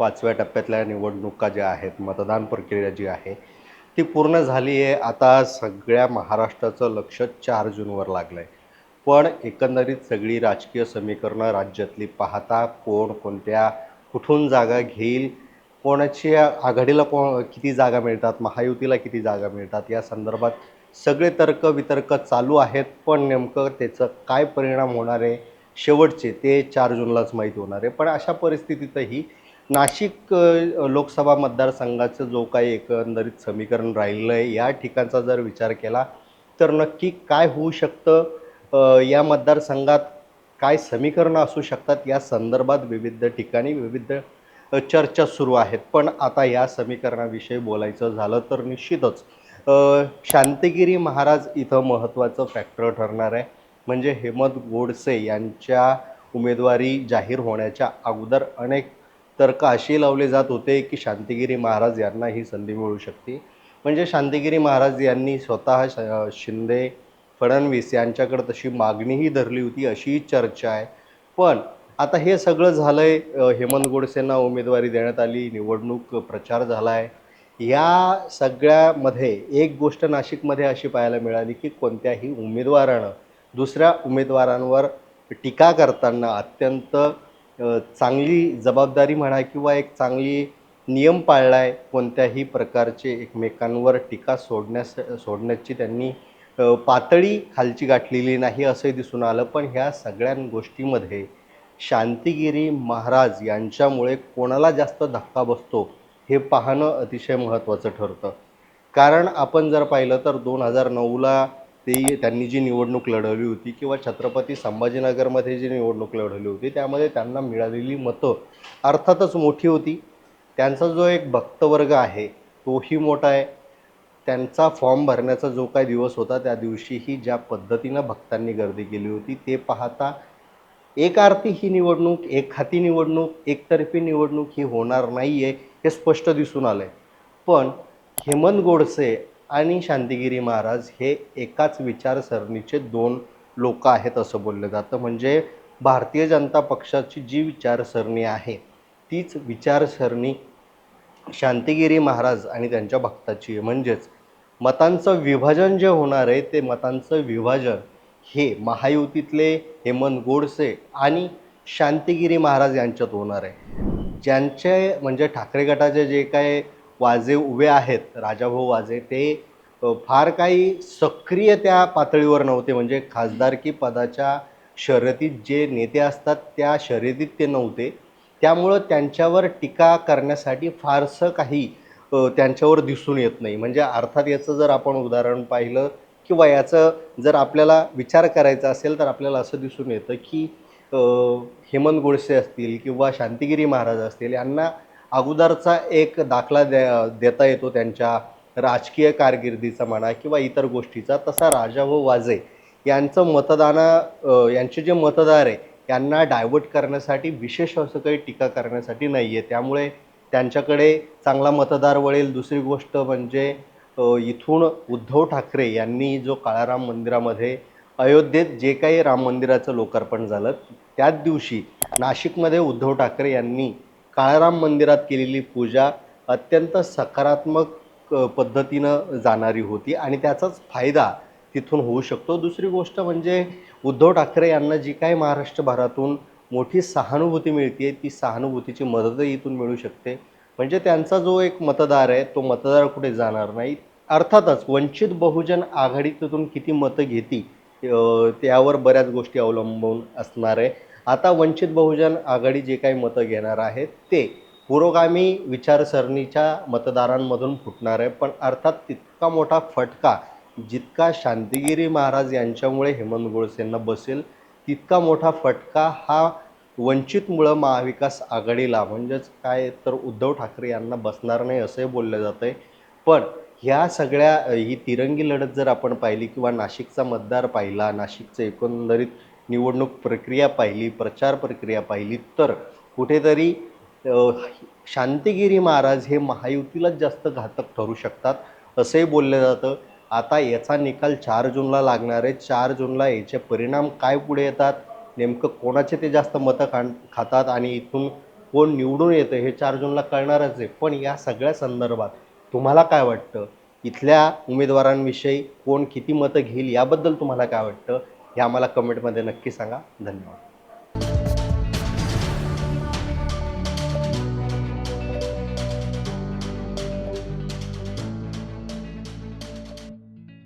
पाचव्या टप्प्यातल्या निवडणुका ज्या आहेत मतदान प्रक्रिया जी आहे ती पूर्ण झाली आहे. आता सगळ्या महाराष्ट्राचं लक्ष चार जूनवर लागलं आहे पण एकंदरीत सगळी राजकीय समीकरणं राज्यातली पाहता कोण कोणत्या कुठून जागा घेईल कोणाची आघाडीला को किती जागा मिळतात महायुतीला किती जागा मिळतात या संदर्भात सगळे तर्क वितर्क चालू आहेत. पण नेमकं त्याचं काय परिणाम होणार आहे शेवटचे ते चार जूनलाच माहीत होणार आहे. पण अशा परिस्थितीतही नाशिक लोकसभा मतदारसंघाचं जो काही एकंदरीत समीकरण राहिलं आहे या ठिकाणचा जर विचार केला तर नक्की काय होऊ शकतं? या मतदारसंघात काय समीकरणं असू शकतात? या संदर्भात विविध ठिकाणी विविध चर्चा सुरू आहेत. पण आता या समीकरणाविषयी बोलायचं झालं तर निश्चितच शांतगिरी महाराज इथं महत्त्वाचं फॅक्टर ठरणार आहे. म्हणजे हेमंत गोडसे यांच्या उमेदवारी जाहीर होण्याच्या अगोदर अनेक तर्क अशी लावले जात होते की शांतिगिरी महाराज यांना ही संधी मिळू शकते? म्हणजे शांतिगिरी महाराज यांनी स्वतः श- शिंदे फडणवीस यांच्याकडे तशी मागणीही धरली होती अशी चर्चा आहे. पण आता हे सगळं झालं आहे हेमंत गोडसेंना उमेदवारी देण्यात आली निवडणूक प्रचार झाला आहे या सगळ्यामध्ये एक गोष्ट नाशिकमध्ये अशी पाहायला मिळाली की कोणत्याही उमेदवारानं दुसऱ्या उमेदवारांवर टीका करताना अत्यंत चांगली जबाबदारी म्हणा किंवा एक चांगली नियम पाळला आहे कोणत्याही प्रकारचे एकमेकांवर टीका सोडण्यास सोडण्याची त्यांनी पातळी खालची गाठलेली नाही असंही दिसून आलं. पण ह्या सगळ्या गोष्टीमध्ये शांतिगिरी महाराज यांच्यामुळे कोणाला जास्त धक्का बसतो हे पाहणं अतिशय महत्त्वाचं ठरतं. कारण आपण जर पाहिलं तर दोन हजार नऊला ते त्यांनी जी निवडणूक लढवली होती किंवा छत्रपती संभाजीनगरमध्ये जी निवडणूक लढवली होती त्यामध्ये त्यांना मिळालेली मतं अर्थातच मोठी होती. त्यांचा जो एक भक्तवर्ग आहे तोही मोठा आहे. त्यांचा फॉर्म भरण्याचा जो काही दिवस होता त्या दिवशीही ज्या पद्धतीनं भक्तांनी गर्दी केली होती ते पाहता एक आरती ही निवडणूक एक हाती निवडणूक एकतर्फी निवडणूक ही होणार नाही आहे हे स्पष्ट दिसून आलं आहे पण हेमंत गोडसे आणि शांतिगिरी महाराज हे एकाच विचारसरणीचे दोन लोक आहेत असं बोललं जातं. म्हणजे भारतीय जनता पक्षाची जी विचारसरणी आहे तीच विचारसरणी शांतिगिरी महाराज आणि त्यांच्या भक्ताची आहे. म्हणजेच मतांचं विभाजन जे होणार आहे ते मतांचं विभाजन हे महायुतीतले हेमंत गोडसे आणि शांतिगिरी महाराज यांच्यात होणार आहे. ज्यांचे म्हणजे ठाकरे गटाचे जे काय वाजे उभे आहेत राजाभाऊ वाजे ते फार काही सक्रिय त्या पातळीवर नव्हते. म्हणजे खासदारकी पदाच्या शर्यतीत जे नेते असतात त्या शर्यतीत ते नव्हते. त्यामुळं त्यांच्यावर टीका करण्यासाठी फारसं काही त्यांच्यावर दिसून येत नाही. म्हणजे अर्थात याचं जर आपण उदाहरण पाहिलं किंवा याचं जर आपल्याला विचार करायचा असेल तर आपल्याला असं दिसून येतं की हेमंत गोडसे असतील किंवा शांतिगिरी महाराज असतील यांना अगोदरचा एक दाखला द्या देता येतो त्यांच्या राजकीय कारकिर्दीचा म्हणा किंवा इतर गोष्टीचा तसा राजा व वाजे यांचं मतदाना यांचे जे मतदार आहे यांना डायवर्ट करण्यासाठी विशेष असं काही टीका करण्यासाठी नाही आहे त्यामुळे त्यांच्याकडे चांगला मतदार वळेल. दुसरी गोष्ट म्हणजे इथून उद्धव ठाकरे यांनी जो काळाराम मंदिरामध्ये अयोध्येत जे काही राम मंदिराचं लोकार्पण झालं त्याच दिवशी नाशिकमध्ये उद्धव ठाकरे यांनी काळाराम मंदिरात केलेली पूजा अत्यंत सकारात्मक पद्धतीनं जाणारी होती आणि त्याचाच फायदा तिथून होऊ शकतो. दुसरी गोष्ट म्हणजे उद्धव ठाकरे यांना जी काही महाराष्ट्रभरातून मोठी सहानुभूती मिळते ती सहानुभूतीची मदतही इथून मिळू शकते. म्हणजे त्यांचा जो एक मतदार आहे तो मतदार कुठे जाणार नाही. अर्थातच वंचित बहुजन आघाडी तिथून किती मतं घेती त्यावर बऱ्याच गोष्टी अवलंबून असणार आहे. आता वंचित बहुजन आघाडी जे काही मतं घेणार आहेत ते पुरोगामी विचारसरणीच्या मतदारांमधून फुटणार आहे. पण अर्थात तितका मोठा फटका जितका शांतिगिरी महाराज यांच्यामुळे हेमंत गोडसेंना बसेल तितका मोठा फटका हा वंचितमुळं महाविकास आघाडीला. म्हणजेच काय तर उद्धव ठाकरे यांना बसणार नाही असंही बोललं जातं आहे पण ह्या सगळ्या ही तिरंगी लढत जर आपण पाहिली किंवा नाशिकचा मतदार पाहिला नाशिकचं एकंदरीत निवडणूक प्रक्रिया पाहिली प्रचार प्रक्रिया पाहिली तर कुठेतरी शांतिगिरी महाराज हे महायुतीलाच जास्त घातक ठरू शकतात असंही बोललं जातं. आता याचा निकाल चार जूनला लागणार आहे. चार जूनला याचे परिणाम काय पुढे येतात? नेमकं कोणाचे ते जास्त मतं खा खातात आणि इथून कोण निवडून येतं हे चार जूनला कळणारच आहे. पण या सगळ्या संदर्भात तुम्हाला काय वाटतं? इथल्या उमेदवारांविषयी कोण किती मतं घेईल याबद्दल तुम्हाला काय वाटतं? हे आम्हाला कमेंटमध्ये नक्की सांगा. धन्यवाद.